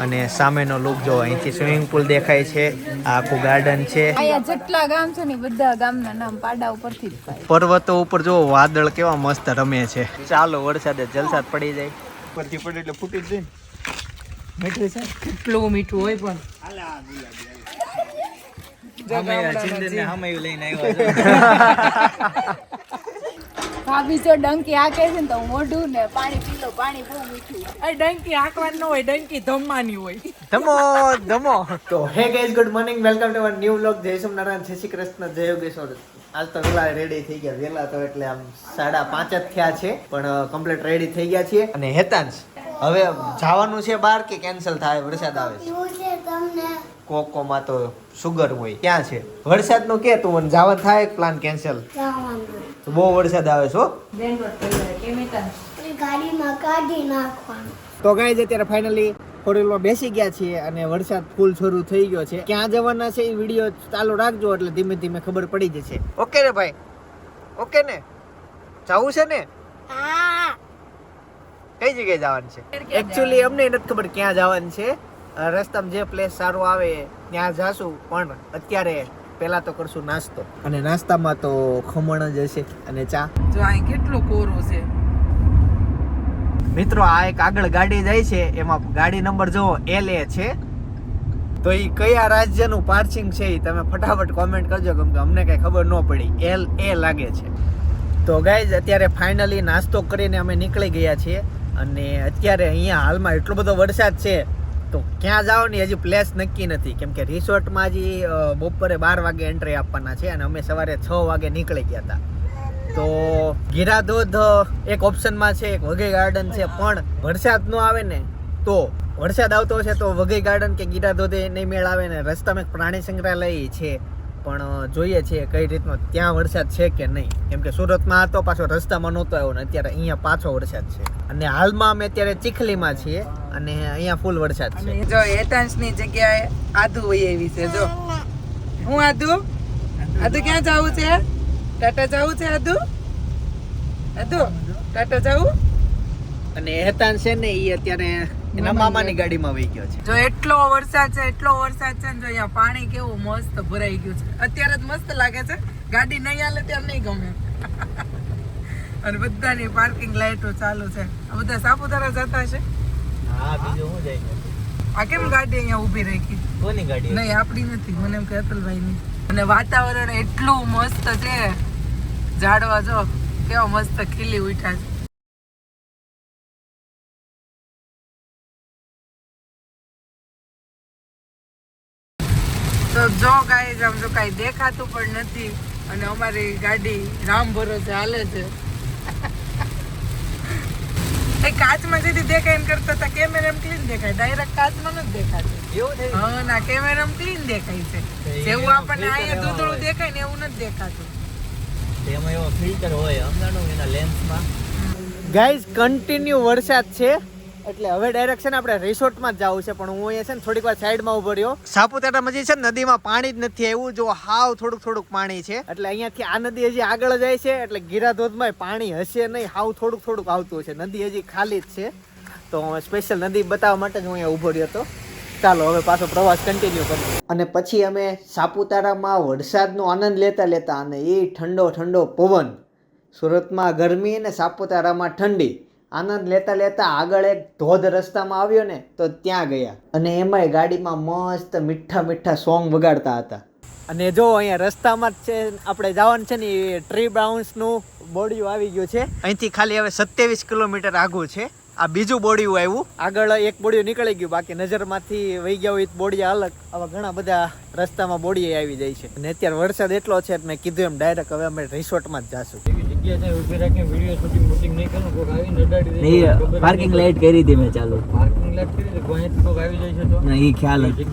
અને સામેનો લુક જો અહીંથી સ્વિમિંગ પુલ દેખાય છે આ આખું ગાર્ડન છે. અહીંયા જેટલા ગામ છે ને બધા ગામના નામ પાડા ઉપરથી પર્વતો ઉપર જો વાદળ કેવા મસ્ત રમે છે. ચાલો વરસાદે જલસાદ પડી જાય. ઉપરથી પડે એટલે ફૂટી જ જાય મીઠું છે? કેટલું મીઠું હોય પણ. ભાભી જો ડંકી હાકે છે ને તો મોઢું ને પાણી પીલો પાણી બહુ મીઠું છે. ડંકી આંકવાની ન હોય ડંકી ધમવાની હોય. ધમો ધમો. તો hey guys good morning welcome to our new vlog જય સોમનારાયણ જય શ્રી કૃષ્ણ જય યોગેશ્વર. આજ તો વેલા રેડી થઈ ગયા. વેલા તો એટલે આમ સાડા પાંચ જ થયા છે પણ કમ્પ્લીટ રેડી થઈ ગયા છીએ. અને હેતાંશ. હવે જવાનું છે બહાર કે કેન્સલ થાય? વરસાદ આવે છે. કોકોમાં તો સુગર હોય. ક્યાં છે? વરસાદનું કે તું મને જવાનું થાય પ્લાન કેન્સલ બહુ વરસાદ આવે છે હો. ગાડીમાં કાઢી નાખવાનું. તો ગાઈઝ અત્યારે ફાઇનલી ફોર વ્હીલમાં બેસી ગયા છીએ અને વરસાદ ફૂલ શરૂ થઈ ગયો છે. ક્યાં જવાના છે એ વીડિયો ચાલુ રાખજો એટલે ધીમે ધીમે ખબર પડી જશે. ઓકે ને ભાઈ? ઓકે ને? જવું છે ને? કઈ જગ્યાએ જવાનું છે? એકચ્યુઅલી અમને નથી ખબર ક્યાં જવાનું છે. રસ્તામાં જે પ્લેસ સારું આવે ત્યાં જાશું પણ અત્યારે પહેલા તો કરશું નાસ્તો. અને નાસ્તામાં તો ખમણ જ હશે અને ચા. જો અહીં કેટલું કોરો છે. મિત્રો આ એક આગળ ગાડી જાય છે એમાં ગાડી નંબર જો એલ એ છે. તો એ કયા રાજ્યનું પાર્સિંગ છે એ તમે ફટાફટ કોમેન્ટ કરજો કેમ કે અમને કઈ ખબર ન પડી. એલ એ લાગે છે. તો ગાઈઝ અત્યારે ફાઇનલી નાસ્તો કરીને અમે નીકળી ગયા છીએ. અને અત્યારે અહીંયા હાલમાં એટલો બધો વરસાદ છે તો ક્યાં જવાની હજી પ્લેસ નક્કી નથી. કેમ કે રિસોર્ટમાં હજી બપોરે બાર વાગે એન્ટ્રી આપવાના છે અને અમે સવારે છ વાગે નીકળી ગયા હતા. તો ગીરાધોધ એક ઓપ્શનમાં છે, એક વઘઈ ગાર્ડન છે, પણ વરસાદ ન આવે ને, તો વરસાદ આવતો હશે તો વઘઈ ગાર્ડન કે ગીરાધોધ એ નહીં મેળ આવે ને રસ્તામાં એક પ્રાણી સંગ્રહાલય છે. પણ જોઈએ છીએ કઈ રીતનો ત્યાં વરસાદ છે કે નહીં. કેમ કે સુરતમાં હતો પાછો રસ્તામાં નહોતો આવ્યો ને અત્યારે અહીંયા પાછો વરસાદ છે. અને હાલમાં અમે અત્યારે ચીખલીમાં છીએ અને અહીંયા ફૂલ વરસાદ છે. જો એતાંશની જગ્યાએ આધુ હોય એવી છે જો. હું આધુ આધુ ક્યાં જવું છે? ટાટા જવું છે આદુ? આધુ ટાટા જવું? અને હેતાંશ છે ને એ અત્યારે એના મામાની ગાડીમાં વહી ગયો છે. જો એટલો વરસાદ છે એટલો વરસાદ છે ને જો અહીંયા પાણી કેવું મસ્ત ભરાઈ ગયું છે. અત્યારે જ મસ્ત લાગે છે. ગાડી નહીં હાલે ત્યારે નહીં ગમે. અને બધાની પાર્કિંગ લાઇટો ચાલુ છે. આ બધા સાપુતારા જતા છે હા બીજું હું જાય આ કેમ ગાડી અહીંયા ઊભી રાખી? કોની ગાડી નહીં આપણી નથી. મને એમ કે અતુલભાઈ ની અને વાતાવરણ એટલું મસ્ત છે. ઝાડવા જો કેવા મસ્ત ખીલી ઉઠ્યા છે. જો કાંઈ આમ તો કાંઈ દેખાતું પણ નથી અને અમારી ગાડી રામ ભરોસે હાલે છે. એ કાચમાં જેથી દેખાય એમ કરતા હતા કેમેરામાં ક્લીન દેખાય. ડાયરેક્ટ કાચમાં નથી દેખાતું. એવું થઈ હા ના કેમેરામ ક્લીન દેખાય છે. જેવું આપણને અહીંયા દૂધળું દેખાય ને એવું નથી દેખાતું. એમાં એવો ફિલ્ટર હોય સમજાણું એના લેન્સમાં ગાઈઝ કન્ટિન્યુ વરસાદ છે. એટલે હવે ડાયરેક્શન આપણે રિસોર્ટમાં જ જવું છે પણ હું અહીંયા છે ને થોડીક વાર સાઈડમાં ઊભો રહ્યો. સાપુતારામાં જે છે ને નદીમાં પાણી જ નથી આવ્યું જો હાવ થોડુંક થોડુંક પાણી છે. એટલે અહીંયાથી આ નદી હજી આગળ જાય છે એટલે ગીરાધોધમાં પાણી હશે નહીં હાવ થોડુંક થોડુંક આવતું હશે. નદી હજી ખાલી જ છે. તો સ્પેશિયલ નદી બતાવવા માટે જ હું અહીંયા ઊભો રહ્યો હતો. ચાલો હવે પાછો પ્રવાસ કન્ટિન્યુ કરીએ. અને પછી અમે સાપુતારામાં વરસાદનો આનંદ લેતા લેતા અને એ ઠંડો ઠંડો પવન સુરતમાં ગરમી અને સાપુતારામાં ઠંડી આનંદ લેતા લેતા આગળ એક ધોધ રસ્તામાં આવ્યો ને, તો ત્યાં ગયા. અને એમાંય ગાડીમાં મસ્ત મીઠા મીઠા સોંગ વગાડતા હતા. અને જો અહીંયા રસ્તામાં જ છે, આપણે જવાનું છે ને, એ ટ્રી બ્રાઉન્સનું બોડીયું આવી ગયું છે. અહીંથી ખાલી હવે સત્યાવીસ કિલોમીટર આગું છે. આ બીજું બોડિયું આવ્યું. આગળ એક બોડિયું નીકળી ગયું બાકી નજરમાંથી વહી ગયા હોય બોડિયા અલગ. આવા ઘણા બધા રસ્તામાં બોડીએ આવી જાય છે. અને અત્યારે વરસાદ એટલો છે મેં કીધું એમ ડાયરેક્ટ હવે અમે રિસોર્ટમાં જ જાશું. પાર્કિંગ લાઈટ કરી હતી મેં ચાલુ. ના એ ખ્યાલ જ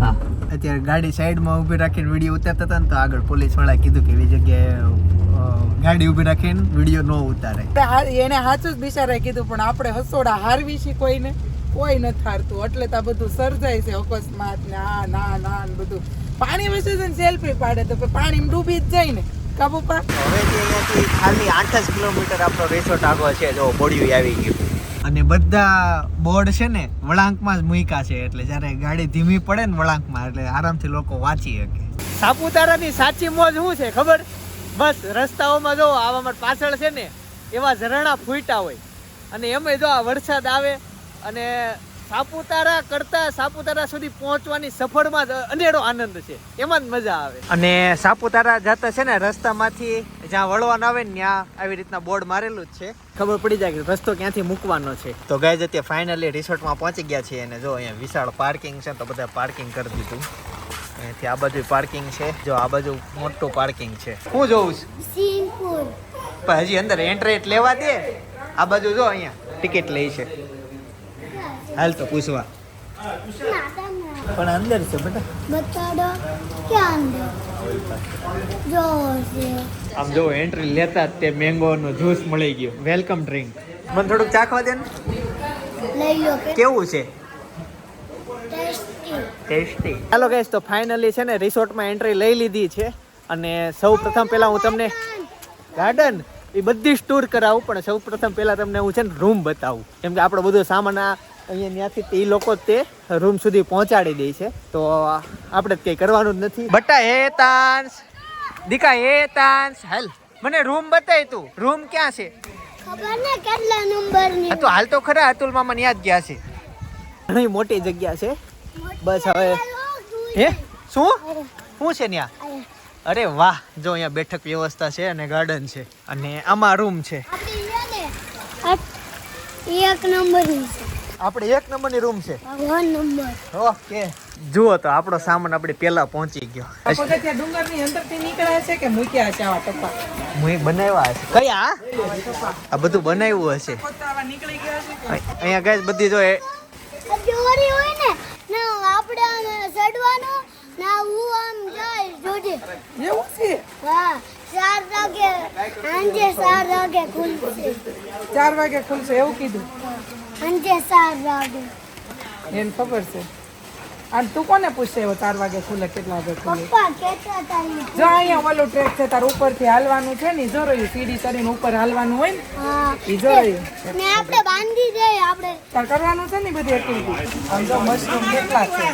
હા. અત્યારે ગાડી સાઈડમાં ઊભી રાખીને વીડિયો ઉતારતા હતા ને તો આગળ પોલીસવાળા કીધું કે એવી જગ્યાએ ગાડી ઊભી રાખીને વીડિયો ન ઉતારે એને સાચું જ બિચારાએ કીધું પણ આપણે હસોડા હારવી છે કોઈને? કોઈ નથી હારતું. એટલે તો આ બધું સર્જાય છે અકસ્માત ને આ ના ના ને બધું. પાણી વસે છે સેલ્ફી પાડે તો પાણી પાણીમાં ડૂબી જ જાય ને. કાબુ પર હવે જે અહીંયાથી ખાલી આઠ જ કિલોમીટર આપણો રિસોર્ટ આગળ છે જો બોડિયું આવી ગયું. અને બધા બોર્ડ છે ને વળાંકમાં જ મૂક્યા છે. એટલે જ્યારે ગાડી ધીમી પડે ને વળાંકમાં એટલે આરામથી લોકો વાંચી શકે. સાપુતારાની સાચી મોજ શું છે ખબર? બસ રસ્તાઓમાં જો આવા માટે પાછળ છે ને એવા ઝરણા ફૂટ્યા હોય. અને એમાં જો આ વરસાદ આવે અને સાપુતારા કરતા સાપુતારા સુધી પહોંચવાની સફળમાં જ અનેરો આનંદ છે. એમાં જ મજા આવે. અને સાપુતારા જતા છે ને રસ્તામાંથી જ્યાં વળવાનું આવે ને ત્યાં આવી રીતના બોર્ડ મારેલું જ છે. ખબર પડી જાય કે રસ્તો ક્યાંથી મૂકવાનો છે. તો ગાય અત્યારે ફાઇનલી રિસોર્ટમાં પહોંચી ગયા છીએ અને જો અહીંયા વિશાળ પાર્કિંગ છે તો બધા પાર્કિંગ કરી દીધું. અહીંયાથી આ બાજુ પાર્કિંગ છે. જો આ બાજુ મોટું પાર્કિંગ છે. હું જોઉં છું. હજી અંદર એન્ટ્રી લેવા દે. આ બાજુ જો અહીંયા ટિકિટ લે છે. હાલ તો પૂછવા. પણ અંદર છે બેટા. બતાડો ક્યાં અંદર? જો આમ જો એન્ટ્રી લેતા જ તે મેંગો નો જ્યુસ મળી ગયો. વેલકમ ડ્રિંક મને થોડુંક ચાખવા દે ને. લઈ લો કેવું છે? ટેસ્ટી ચાલો ગઈશ તો ફાઇનલી છે ને રિસોર્ટમાં એન્ટ્રી લઈ લીધી છે. અને સૌ પ્રથમ પહેલાં હું તમને ગાર્ડન એ બધી જ ટૂર કરાવું પણ સૌ પ્રથમ પહેલાં તમને હું છે ને રૂમ બતાવું. કેમ કે આપણો બધો સામાન આ અહીંયા ત્યાંથી એ લોકો તે રૂમ સુધી પહોંચાડી દે છે. તો આપણે જ કંઈ કરવાનું જ નથી. બટા હે તાંસ. દીકા હે તાંસ. હાલ મને રૂમ બતાય તું. રૂમ ક્યાં છે? ખબર ને કેટલા નંબરની? તો હાલ તો ખરા અતુલ મામા યાદ ગયા છે. ઘણી મોટી જગ્યા છે. બસ હવે હે? શું? શું છે ત્યાં અરે વાહ જો અહીંયા બેઠક વ્યવસ્થા છે અને ગાર્ડન છે અને આમાં રૂમ છે. એક નંબરની છે આપણે એક નંબરની રૂમ છે. Number okay. જુઓ તો આપણો સામાન આપણે પેલા પહોંચી ગયો. ડુંગરની અંદરથી નીકળ્યા છે કે મૂક્યા છે આવા ટપ્પા હું બનાવ્યા કયા? આ બધું બનાવ્યું હશે. અહીંયા ગાય બધી જો દોરી હોય ને ના આપણે આને ચડવાનું ના હું આમ જાય જોજે. એવું છે? હા ચાર વાગે સાંજે ચાર વાગે ખુલશે. ચાર વાગે ખુલશે એવું કીધું? સાંજે ચાર વાગે. એને ખબર છે. અને તું કોને પૂછશે એવો ચાર વાગે ખુલે કેટલા વાગે ખુલે. જો અહીંયા ઓલું ટ્રેક છે તાર ઉપરથી હાલવાનું છે ને જો રહ્યું સીડી કરીને ઉપર હાલવાનું હોય ને એ જો રહ્યું. ને આપણે બાંધી દે આપણે. તાર કરવાનું છે ને બધી એક્ટિવિટી આમ જો મશરૂમ કેટલા છે?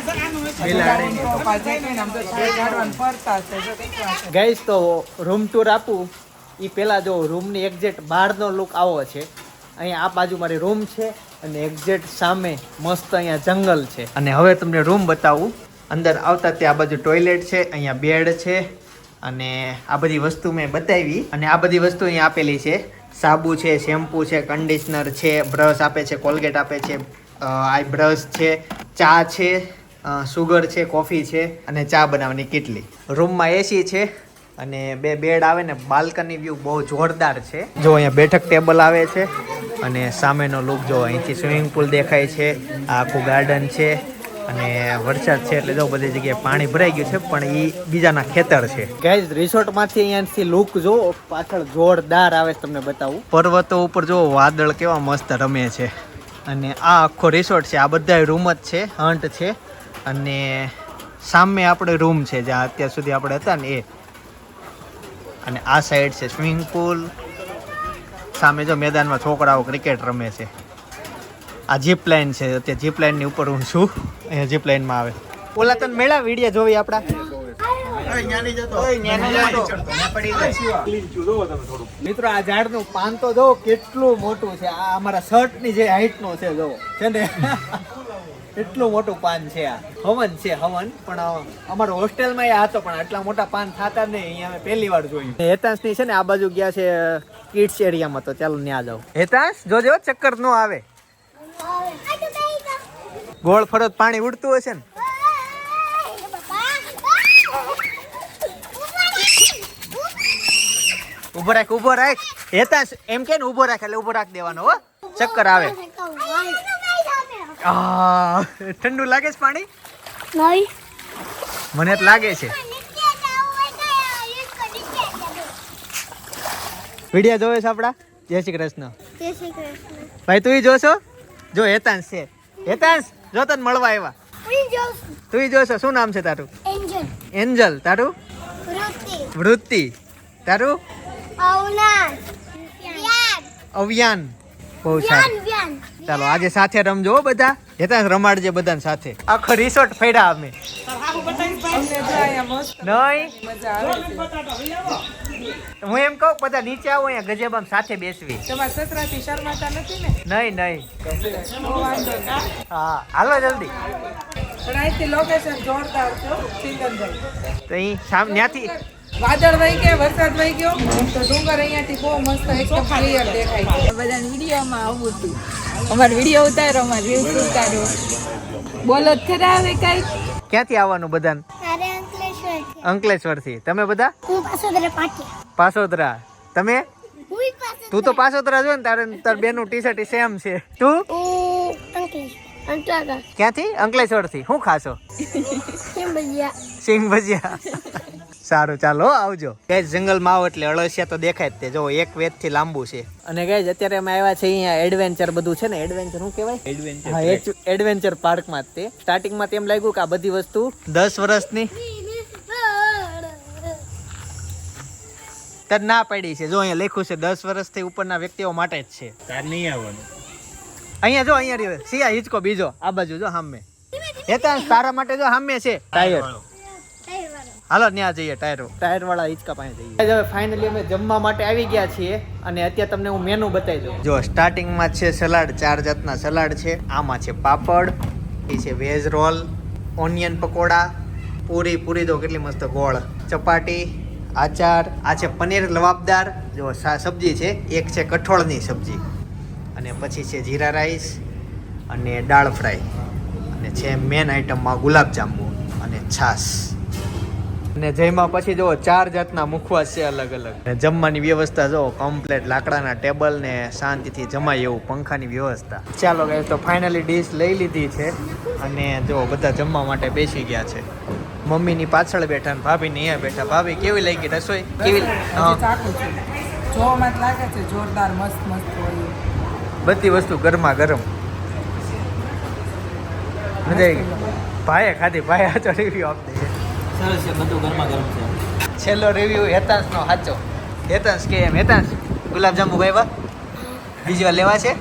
ગાઈસ તો રૂમ ટૂર આપું. એ પહેલાં જો રૂમની એક્ઝેક્ટ બહારનો લુક આવો છે. અહીંયા આ બાજુ મારી રૂમ છે. અને એક્ઝેક્ટ સામે મસ્ત અહીંયા જંગલ છે. અને હવે તમને રૂમ બતાવું. અંદર આવતા તે આ બાજુ ટોયલેટ છે, અહીંયા બેડ છે, અને આ બધી વસ્તુ મેં બતાવી. અને આ બધી વસ્તુ અહીંયા આપેલી છે. સાબુ છે, શેમ્પુ છે કન્ડિશનર છે, બ્રશ આપે છે, કોલગેટ આપે છે આઈ બ્રશ છે, ચા છે સુગર છે, કોફી છે, અને ચા બનાવવાની કેટલી. રૂમમાં એસી છે અને બે બેડ આવે ને બાલ્કની વ્યૂ બહુ જોરદાર છે. જો અહીંયા બેઠક ટેબલ આવે છે અને સામેનો લુક જો અહીંથી સ્વિમિંગ પુલ દેખાય છે આ આખું ગાર્ડન છે અને વરસાદ છે એટલે જો બધી જગ્યાએ પાણી ભરાઈ ગયું છે પણ એ બીજાના ખેતર છે. ગાઈઝ રિસોર્ટમાંથી અહીંયાથી લુક જો પાછળ જોરદાર આવે છે તમને બતાવું. પર્વતો ઉપર જો વાદળ કેવા મસ્ત રમે છે. અને આ આખો રિસોર્ટ છે આ બધા રૂમ જ છે હન્ટ છે. અને સામે આપણે રૂમ છે જ્યાં અત્યાર સુધી આપણે હતા ને એ અને આ સાઈડ છે સ્વિમિંગ પુલ સામે જો મેદાનમાં છોકરાઓ ક્રિકેટ રમે છે. આ જીપ લાઇન છે અત્યારે જીપ લાઇનની ઉપર હું છું. અહીંયા જીપ લાઇનમાં આવે. ઓલા તને મેળા વીડિયો જોવી આપડા? મિત્રો આ ઝાડનું પાન તો જો કેટલું મોટું છે. આ અમારા શર્ટની જે હાઈટ નો છે જો છે ને? એટલું મોટું પાન છે આ. હવન છે હવન. પણ અમારો હોસ્ટેલમાં એ હતો પણ આટલા મોટા પાન થતા નહીં. અહીંયા અમે પહેલી વાર જોયું. હેતાંશની છે ને આ બાજુ ગયા છે કિડ્સ એરિયામાં તો. ચાલો ત્યાં જાઓ. હેતાંશ જોજો ચક્કર નો આવે. ગોળ ફરત પાણી ઉડતું હશે ને? ઊભો રાખ ઊભો રાખ. હેતાંશ એમ કે ને ઊભો રાખ એટલે ઊભો રાખ દેવાનો હો. ચક્કર આવે. આ ઠંડુ લાગે છે પાણી? નહીં. મને તો લાગે છે. વિડિયા જોવે છે આપડા? જય શ્રી કૃષ્ણ. જય શ્રી કૃષ્ણ. ભાઈ તું જોશો? જો હેતાંશ છે. હેતાંશ જો તને મળવા આવ્યા તું જોશો શું નામ છે તારું? એન્જલ. એન્જલ તારું? વૃત્તિ. વૃત્તિ. તારું? અવ્યાન. બહુ સારું. ચાલો આજે સાથે રમજો હો બધા. જતા રમાડજે બધાને સાથે. આખો રિસોર્ટ ફેડ્યા અમે. અમને જો અહીંયા મસ્ત નહીં મજા આવે છે હું એમ કહું બધા નીચે આવો અહીંયા ગજેબામ સાથે બેસવી. તમારા સસરાથી શરમાતા નથી ને નહીં નહીં વાંધો હા હાલો જલ્દી લોકેશન જોરદાર તો અહીં સામ ત્યાંથી વાદળ વહી ગયા વરસાદ વહી ગયો? તો ડુંગર અહીંયાથી બહુ મસ્ત એકદમ ક્લિયર દેખાય છે. બધાને વિડીયોમાં આવું હતું. અમારે વીડિયો ઉતારો અમારે રીલ્સ ઉતારો. બોલો ખરા આવે કાંઈ? ક્યાંથી આવવાનું બધાને? અરે અંકલેશ્વર છે અંકલેશ્વરથી. તમે બધા? હું પાછો પાટિયા. પાસોદરા. તમે? તું તો પાસોદરા જો ને તારે તાર બેનું ટી શર્ટ સેમ છે. તું? ક્યાંથી? અંકલેશ્વરથી. શું ખાશો કેમ ભજીયા. સિંગ ભજીયા. સારું ચાલો આવજો. ગેસ જંગલમાં આવો એટલે અળસિયા તો દેખાય જ તે. જો એક વેદથી લાંબુ છે. અને ગેસ અત્યારે અમે આવ્યા છે અહીંયા એડવેન્ચર બધું છે ને? એડવેન્ચર શું કહેવાય? એડવેન્ચર એડવેન્ચર પાર્કમાં જ તે. સ્ટાર્ટિંગમાં તેમ લાગ્યું કે આ બધી વસ્તુ દસ વર્ષની. તર ના પડી છે. જો અહીંયા લખ્યું છે દસ વર્ષથી ઉપરના વ્યક્તિઓ માટે જ છે. તાર નહીં આવવાનું. અહીંયા જો અહીંયા સિયા હિચકો બીજો. આ બાજુ જો સામે હેતા તારા માટે જો સામે છે. ટાયર હાલો ત્યાં જઈએ ટાયરો. ટાયર વાળા હિંચકા પાસે જઈએ. હવે ફાઇનલી અમે જમવા માટે આવી ગયા છીએ અને અત્યારે તમને હું મેનુ બતાવી દઉં. જો સ્ટાર્ટિંગમાં છે સલાડ ચાર જાતના સલાડ છે. આમાં છે પાપડ એ છે veg roll onion pakoda puri puri દો કેટલી મસ્ત ગોળ. ચપાટી આચાર આ છે પનીર લવાબદાર. જો સબ્જી છે એક છે કઠોળની સબ્જી. અને પછી છે જીરા રાઈસ અને દાળ ફ્રાય. અને છે મેન આઈટમમાં ગુલાબજાંબુ અને છાશ. અને જયમાં પછી જો ચાર જાતના મુખવાસ છે અલગ અલગ. ને જમવાની વ્યવસ્થા જો કમ્પ્લેટ લાકડાના ટેબલ ને શાંતિથી જમાય એવું પંખાની વ્યવસ્થા. ચાલો ગાઈસ તો ફાઇનલી ડીશ લઈ લીધી છે અને જો બધા જમવા માટે બેસી ગયા છે. મમ્મીની પાછળ બેઠા ને ભાભીની અહીંયા બેઠા. ભાભી કેવી લાગી રસોઈ? કેવી જોવામાં લાગે છે જોરદાર મસ્ત મસ્ત બધી વસ્તુ ગરમા ગરમ મજા આવી ગઈ? ભાઈએ ખાધી ભાઈ આચો રિવ્યુ આપી સરસ છે બધું ગરમા ગરમ છે. છેલ્લો રિવ્યુ હેતાંશનો સાચો. હેતાંશ કે એમ? હેતાંશ ગુલાબજાંબુ ભાઈ વા બીજી વાર લેવા છે?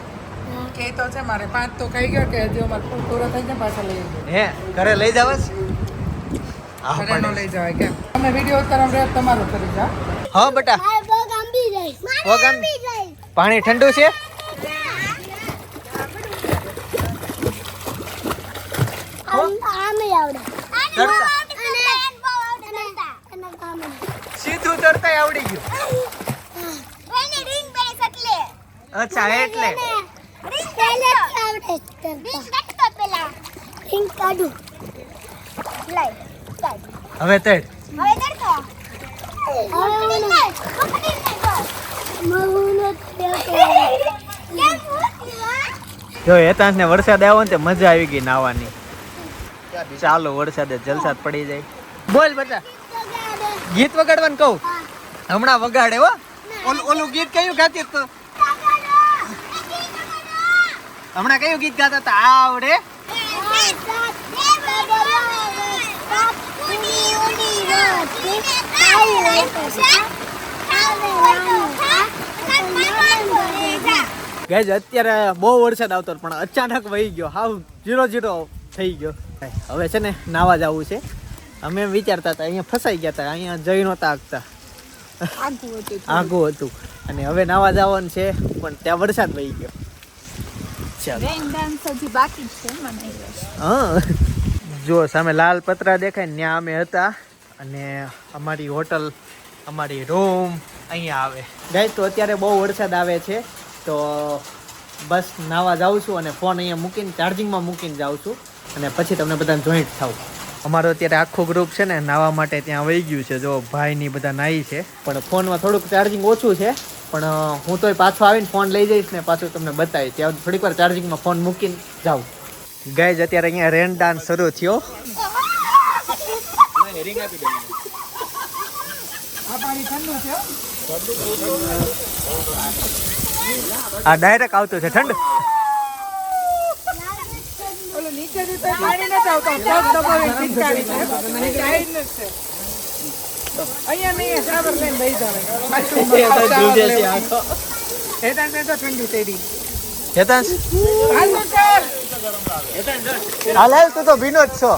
કે તો છે મારે પાંચ તો કહી ગયો કે હજી અમારે ફૂલ પૂરો થઈ જાય પાછા લઈ હે ઘરે લઈ જવાસ હા ઘરે નો લઈ જવાય કેમ? તમે વીડિયો ઉતારવા રહ્યો તમારો કરી જાઓ. હા બેટા. મારે જાય. પગ મારે આંબ- આંબી જાય. પાણી ઠંડુ છે? આમ આવડે તરતા. અને અને અને કામે સીધું આવડી ગયું? એને બેસ એટલે. અચ્છા એટલે. રીંગ પહેલેથી આવડે તરતા કાઢતો પેલા. રીંગ કાઢું. લાઈ હવે તેડ. હવે હવે મને જો. એતાંશ ને વરસાદ આવ્યો ને તે મજા આવી ગઈ નાવાની ચાલો વરસાદે જલસાદ પડી જાય. બોલ બેટા. ગીત વગાડવાનું કહું? હમણાં વગાડે હો. ઓલું ઓલું ગીત કયું ગાતી તો? હમણાં કયું ગીત ગાતા હતા આવડે. ગાઈઝ, અત્યારે બહુ વરસાદ આવતો પણ અચાનક વહી ગયો. હાવ જીરો જીરો થઈ ગયો. હવે છે ને નાવા જવું છે. અમે વિચારતા હતા, અહીંયા ફસાઈ ગયા હતા, અહીંયા જઈ નહોતા આગતા આઘું હતું અને હવે નાવા જવાનું છે પણ ત્યાં વરસાદ વહી ગયો. હા. જો સામે લાલ પતરા દેખાય ને ત્યાં અમે હતા. અને અમારી હોટલ અમારી રૂમ અહીંયા આવે. ગાય તો અત્યારે બહુ વરસાદ આવે છે તો બસ નાવા જાઉં છું અને ફોન અહીંયા મૂકીને ચાર્જિંગમાં મૂકીને જાઉં છું. અને પછી તમને બધાને જોઈન્ટ થાવ અમારો અત્યારે આખું ગ્રુપ છે ને, નાવા માટે ત્યાં વહી ગયું છે. જો ભાઈની બધા નાહી છે. પણ ફોનમાં થોડુંક ચાર્જિંગ ઓછું છે. પણ હું તોય પાછો આવીને ફોન લઈ જઈશ ને પાછું તમને બતાવીશ. ત્યાં થોડીક વાર ચાર્જિંગમાં ફોન મૂકીને જાઉં. ગાઈઝ અત્યારે અહીંયા રેન ડાન્સ શરૂ થયો. આ ડાયરેક્ટ આવતું છે, ઠંડ? નીચેથી તો પાણી નથી આવતું. પગ દબાવીને ચીટકારી છે. સાઈડ જ છે. અહીંયા નહીં સાબર જાવે તો ઠંડી તેડી. હાલ ચાલ. હાલ હાલ તું તો ભીનો જ છો.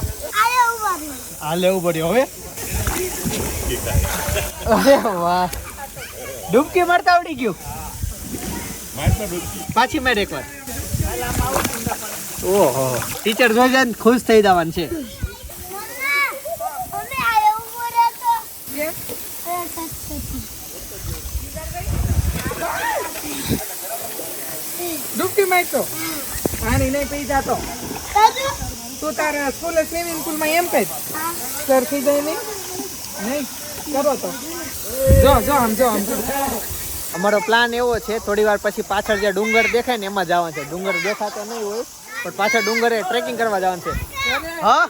હાલ લેવું પડ્યું હવે? અરે વાહ. ડૂબકી મારતા આવડી ગયું. પાછી માર એકવાર. ઓહો. ટીચર જોઈ જાય ખુશ થઈ જવાનું છે. ડૂબકી મારતો પાણી નહીં પી જાતો. તું તારા સ્કૂલે સ્વિમિંગ પુલમાં એમ કહે સર સરખી જાય નહીં? નહીં? કરો તો. જો જો આમ જો આમ. અમારો પ્લાન એવો છે થોડી વાર પછી પાછળ જે ડુંગર દેખાય ને એમાં જવાનું છે. ડુંગર દેખાતો નહીં હોય. પણ પાછળ ડુંગરે ટ્રેકિંગ કરવા જવાનું છે. હા.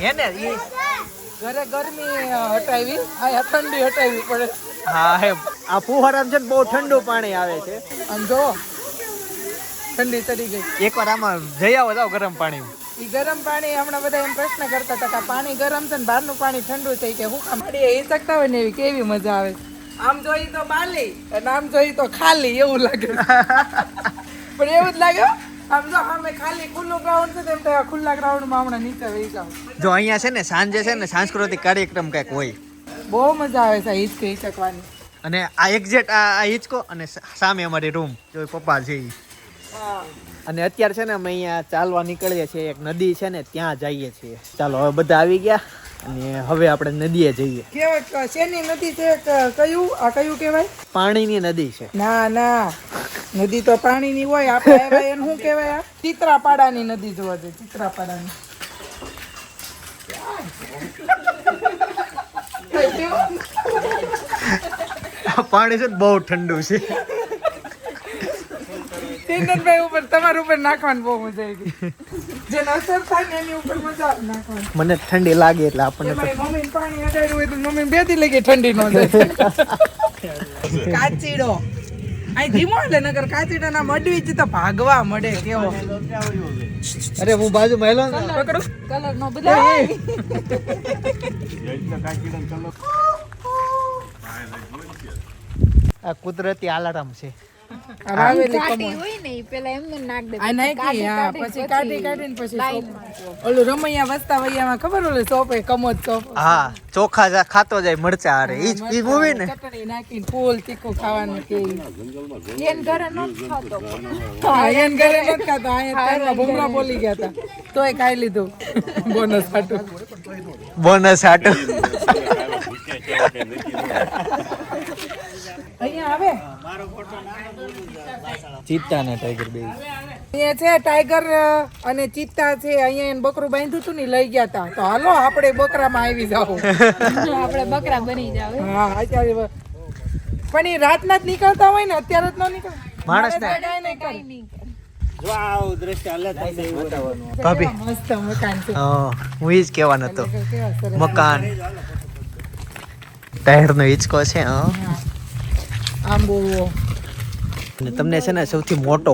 હે ને ઈ. ઘરે ગરમી હટાવી. આ ઠંડી હટાવી પડે. હા હે. આ ફુવારામાં છે ને બહુ ઠંડુ પાણી આવે છે. આમ જો ઠંડી ચડી ગઈ. એકવાર આમાં જઈ આવો જાવ ગરમ પાણી ઈ ગરમ પાણી હમણાં બધા એમ પ્રશ્ન કરતા હતા કે પાણી ગરમ છે ને બહારનું પાણી ઠંડુ છે કે હું કામ એ શકતા હોય ને એવી કેવી મજા આવે? આમ જોઈ તો બાલી અને આમ જોઈ તો ખાલી એવું લાગે. પણ એવું જ લાગે આમ જો અમે ખાલી ખુલ્લું ગ્રાઉન્ડ છે તેમ તો ખુલ્લા ગ્રાઉન્ડમાં હમણાં નીચે વહી જાવ જો અહીંયા છે ને સાંજે છે ને સાંસ્કૃતિક કાર્યક્રમ કંઈક હોય. બહુ મજા આવે છે હિચકે હિચકવાની. અને આ એક્ઝેક્ટ આ હિંચકો અને સામે અમારી રૂમ જો પપ્પા છે અને અત્યારે છે ને અમે અહીંયા ચાલવા નીકળીએ છીએ એક નદી છે ને ત્યાં જઈએ છીએ. ચાલો હવે બધા આવી ગયા અને હવે આપણે નદીએ જઈએ. કેવાય શેની નદી છે? કયું? આ કયું કહેવાય? પાણીની નદી છે. ના ના. નદી તો પાણીની હોય આપણે એવા એને શું કહેવાય આ? ચિત્રાપાડાની નદી જોવા જાય ચિત્રાપાડાની. આ પાણી છે બહુ ઠંડુ છે. ચિંતનભાઈ ઉપર તમારા ઉપર નાખવાની બહુ મજા આવી ગઈ. જેને અસર થાય ને એની ઉપર મજા નાખવાની. મને ઠંડી લાગે એટલે આપણને મમ્મી પાણી અડાડ્યું હોય તો મમ્મી બેથી લઈ ગઈ ઠંડી નો જાય. કાચીડો. અહીં ધીમો એટલે નગર કાચીડા ના મડવી જ તો ભાગવા મળે કેવો અરે હું બાજુ મહેલો પકડો કલર નો બદલાય આ કુદરતી આલારામ છે. આ વાવેલી કાઢી કમળ. હોય ને ઈ પેલા એમને નાખ દે આ નાખી હા પછી કાઢી કાઢીને પછી સોપ. ઓલું રમૈયા વસ્તા વૈયામાં ખબર ઓલું સોપે કમોદ સોપ. હા ચોખા ખાતો જાય મરચા હારે. ઈ ઈ મૂવી ને. ચટણી નાખીને ફૂલ તીખું ખાવાનું કે એન ઘરે નો ખાતો. હા એન ઘરે નથી ખાતો અહીંયા તારમાં ભૂમરા બોલી ગયા હતા. તોય ખાઈ લીધું. બોનસ હાટું. બોનસ હાટું. અહીંયા આવે? ચિત્તા ને ટાઈગર બે અહીંયા છે ટાઈગર અને ચિત્તા છે અહીંયા એને બકરું બાંધ્યું હતું ને લઈ ગયા હતા તો હાલો આપણે બકરામાં આવી જાવ આપણે બકરા બની જાવ હા? અત્યારે પણ એ રાતના જ નીકળતા હોય ને અત્યારે જ ન નીકળે. માણસને કઈ નહીં કરે. ભાભી. મસ્ત મકાન છે. હા ઈ જ કહેવાનો હતો. મકાન. ટાયરનો હિંચકો છે હા. આંબો. ને તમને છે ને સૌથી મોટો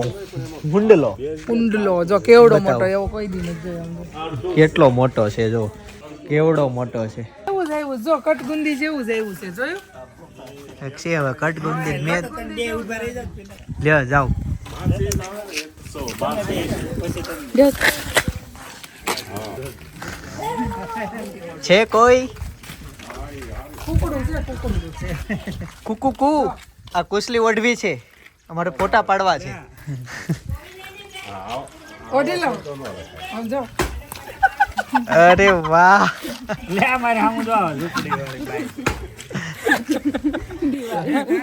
હુંડલો કુંડલો જો કેવડો. મોટો એવો કોઈ દી નથી જોયો કેટલો મોટો છે જો. કેવડો મોટો છે. એવું જ આવ્યું જો કટગુંદી જેવું જ આવ્યું છે જોયું? છે હવે કટગુંદી મેં લ્યો જાઓ. છે કોઈ? કુકડું છે કુકડું છે. કુકુ કુ આ કુસલી ઓઢવી છે. અમારે ફોટા પાડવા છે. ઓઢી લો. આમ જો. અરે વાહ.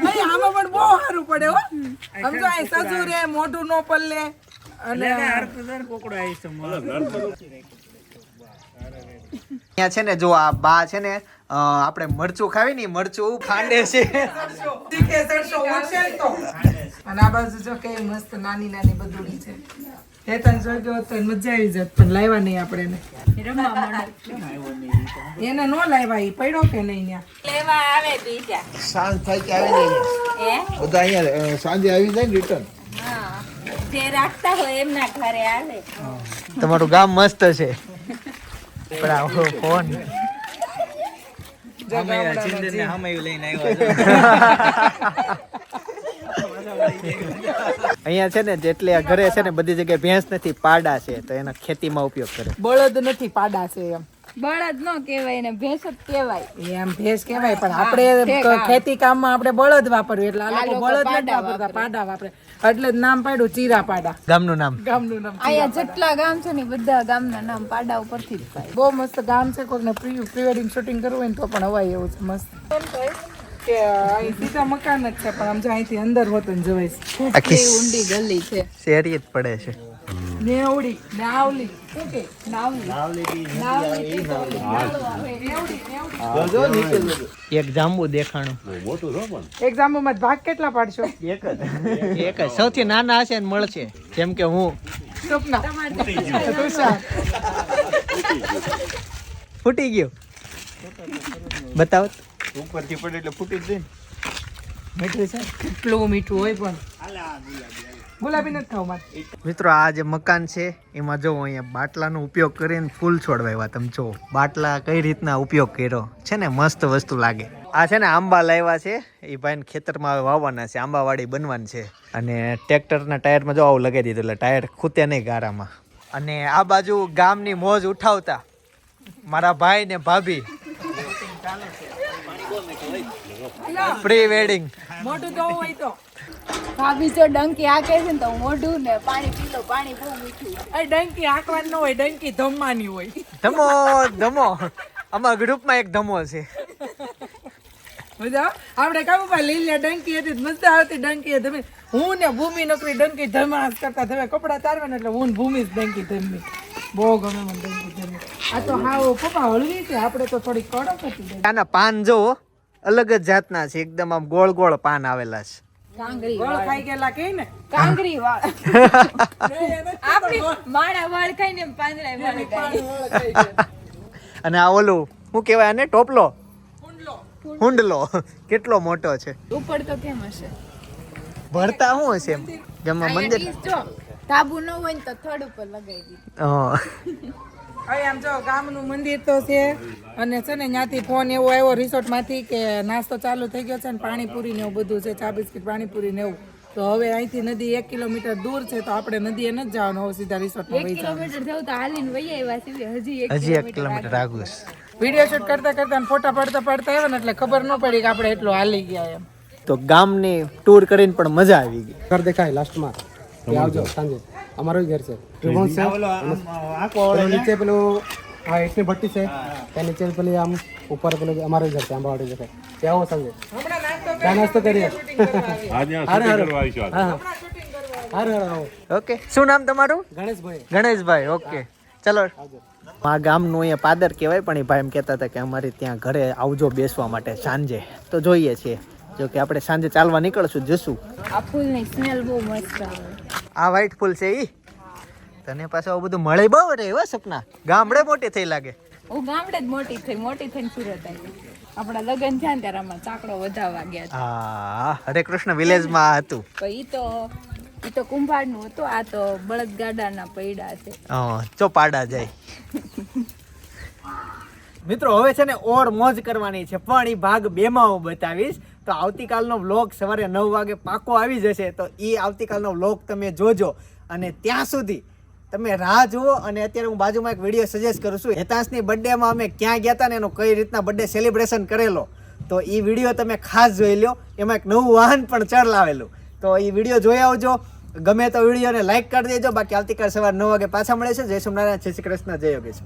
ભાઈ. આમાં પણ બહુ સારું પડે હો. આમ જો અહીં સજુ રે મોઢું નો પલ્લે. અને અહીંયા છે ને જો આ બા છે ને આપણે મરચું ખાવી ને મરચું ફાંડે છે. અને આ બાજુ જો કે મસ્ત નાની નાની બધું છે. હેતન જોઈ ગયો તો મજા આવી જત પણ લાવ્યા નહીં આપણે એને. એને નો લાવ્યા ઈ પડ્યો કે નહીં ત્યાં? લેવા આવે બીજા. સાંજ થાય કે આવી જાય? બધા અહીંયા સાંજે આવી જાય ને રિટર્ન હા. જે રાખતા હોય એમના ઘરે આવે. તમારું ગામ મસ્ત છે. પણ આવો ફોન. અહીંયા છે ને જેટલી આ ઘરે છે ને બધી જગ્યાએ ભેંસ નથી પાડા છે તો એના ખેતીમાં ઉપયોગ કરે. બળદ નથી પાડા છે એમ. બળદ નો કહેવાય ને ભેંસ જ કહેવાય. એમ ભેંસ કહેવાય પણ આપણે ખેતી કામમાં આપણે બળદ વાપરવું એટલે આ લોકો બળદ નથી વાપરતા પાડા વાપરે. એટલે જ નામ પાડ્યું ચીરા પાડા ગામનું નામ. ગામનું નામ અહીંયા જેટલા ગામ છે ને બધા ગામના નામ પાડા ઉપરથી જ થાય. બહુ મસ્ત ગામ છે કોઈને પ્રી પ્રી વેડિંગ શૂટિંગ કરવું હોય ને તો પણ અવાય એવું છે મસ્ત. એમ થાય કે અહીં સીધા મકાન જ છે પણ આમ જો અહીંથી અંદર હોતું ને જવાય. છે. આખી ઊંડી ગલી છે. શેરી જ પડે છે. નેવડી નાવલી એક જાંબુ દેખાણું. એક જાંબુમાં ભાગ કેટલા પાડશો? એક જ. એક જ. સૌથી નાના હશે ને મળશે. જેમ કે હું. ટૂંકના ફૂટી ગયો. બતાવો ઉપરથી પડે એટલે ફૂટી જ જાય. મીઠું છે? કેટલું મીઠું હોય પણ. ગુલાબી નથી ખાવ મારે. મિત્રો આ જે મકાન છે એમાં જો અહીંયા બાટલાનો ઉપયોગ કરીને ફૂલ છોડ તમે જો બાટલા કઈ રીતના ઉપયોગ કર્યો? છે ને મસ્ત વસ્તુ લાગે. આ છે ને આંબા લાવ્યા છે. એ ભાઈને ખેતરમાં હવે વાવવાના છે. આંબાવાડી બનવાની છે. અને ટ્રેક્ટરના ટાયરમાં જો આવું લગાવી દીધું એટલે ટાયર ખૂતે નહીં ગારામાં. અને આ બાજુ ગામની મોજ ઉઠાવતા મારા ભાઈ ને ભાભી. પ્રી વેડિંગ મોટું તો હોય તો. ભાભી જો ડંકી આકે છે ને તો મોઢું ને પાણી પીલો પાણી બહુ મીઠું અરે ડંકી આંકવાની ન હોય ડંકી ધમવાની હોય. ધમો ધમો. અમારા ગ્રુપમાં એક ધમો છે. બધા આપણે કામ પર લીલી ડંકી હતી મજા આવતી ડંકી ધમી તમે હું ને ભૂમિ નોકરી ડંકી ધમાસ કરતા તમે કપડા તારવે ને એટલે હું ને ભૂમિ જ ડંકી ધમની બહુ ગમે મને ડંકી ધમી. આ તો હાવ પપ્પા હળવી છે આપણે તો થોડી કડક હતી. આના પાન જો અલગ જ જાતના છે એકદમ આમ ગોળ ગોળ પાન આવેલા છે. કાંગરી ગોળ ખાઈ ગયેલા કે ને? કાંગરી વાળ. આપણી માણા વાળ ખાઈને એમ પાંદડા વાળ ખાય. અને આ ઓલું શું કહેવાય આને? ટોપલો? હુંડલો. કેટલો મોટો છે? ઉપર તો કેમ હશે? ભરતા શું હશે એમ? જેમાં મંદિર તાબુ ન હોય ને તો થડ ઉપર લગાવી દીધી હા. હવે આમ જો ગામનું મંદિર તો છે. અને છે ને ત્યાંથી ફોન એવો આવ્યો રિસોર્ટમાંથી કે નાસ્તો ચાલુ થઈ ગયો છે ને પાણીપુરી ને એવું બધું છે ચા બિસ્કીટ પાણીપુરી ને એવું. તો હવે અહીંથી નદી એક કિલોમીટર દૂર છે તો આપણે નદીએ નથી જવાનું હવે સીધા રિસોર્ટમાં એક વહી કિલોમીટર જવું તો હાલીને વહી આવ્યા છીએ હજી એક હજી એક કિલોમીટર આગળ છે. વીડિયો શૂટ કરતા કરતા ફોટા પડતા પડતા આવ્યા ને એટલે ખબર ન પડી કે આપણે એટલું હાલી ગયા એમ. તો ગામની ટૂર કરીને પણ મજા આવી ગઈ. ઘર દેખાય લાસ્ટમાં આવજો સાંજે. અમારું ઘર છે. ત્રિભુવન છે? નીચે પેલું હા એટલી ભટ્ટી છે. ત્યાં નીચે પેલી આમ ઉપર પેલું અમારું ઘર છે આંબાવાડી છે. ત્યાં આવો સમજે ત્યાં નાસ્તો કરીએ. હારે હારે. હા હા. હારે હારે ઓકે શું નામ તમારું? ગણેશભાઈ. ગણેશભાઈ ઓકે. ચલો. આ ગામનું અહીંયા પાદર કહેવાય પણ એ ભાઈ એમ કહેતા હતા કે અમારે ત્યાં ઘરે આવજો બેસવા માટે સાંજે. તો જોઈએ છીએ. જો કે આપણે સાંજે ચાલવા નીકળશું જશું. આ ફૂલની સ્મેલ બહુ મસ્ત આવે. આ વ્હાઈટ ફૂલ છે ઈ? તને પાછું આવું બધું મળે બહુ રે એવા સપના. ગામડે મોટી થઈ લાગે. હું ગામડે જ મોટી થઈ મોટી થઈને સુરત આવી. આપણા લગ્ન થયા ને ત્યારે આમાં ચાકડો વધારવા ગયા હતા. હા હરે કૃષ્ણ વિલેજમાં હતું. પણ ઈ તો ઈ તો કુંભારનું હતું આ તો બળદગાડાના પૈડા છે. હા ચોપાડા જાય. મિત્રો હવે છે ને ઓર મોજ કરવાની છે. પણ એ ભાગ બેમાં હું બતાવીશ. તો આવતીકાલનો વ્લોગ સવારે નવ વાગે પાકો આવી જશે તો એ આવતીકાલનો વ્લોગ તમે જોજો. અને ત્યાં સુધી તમે રાહ જુઓ અને અત્યારે હું બાજુમાં એક વીડિયો સજેસ્ટ કરું છું. હેતાંશની બર્થડેમાં અમે ક્યાં ગયા હતા ને એનો કઈ રીતના બર્થડે સેલિબ્રેશન કરેલો? તો એ વીડિયો તમે ખાસ જોઈ લો એમાં એક નવું વાહન પણ ચડલાવેલું. તો એ વીડિયો જોઈ આવજો. ગમે તો વિડીયોને લાઈક કરી દેજો. બાકી આવતીકાલ સવારે નવ વાગે પાછા મળે છે. જય સોમનારાયણ જય શ્રી કૃષ્ણ. જય યોગેશ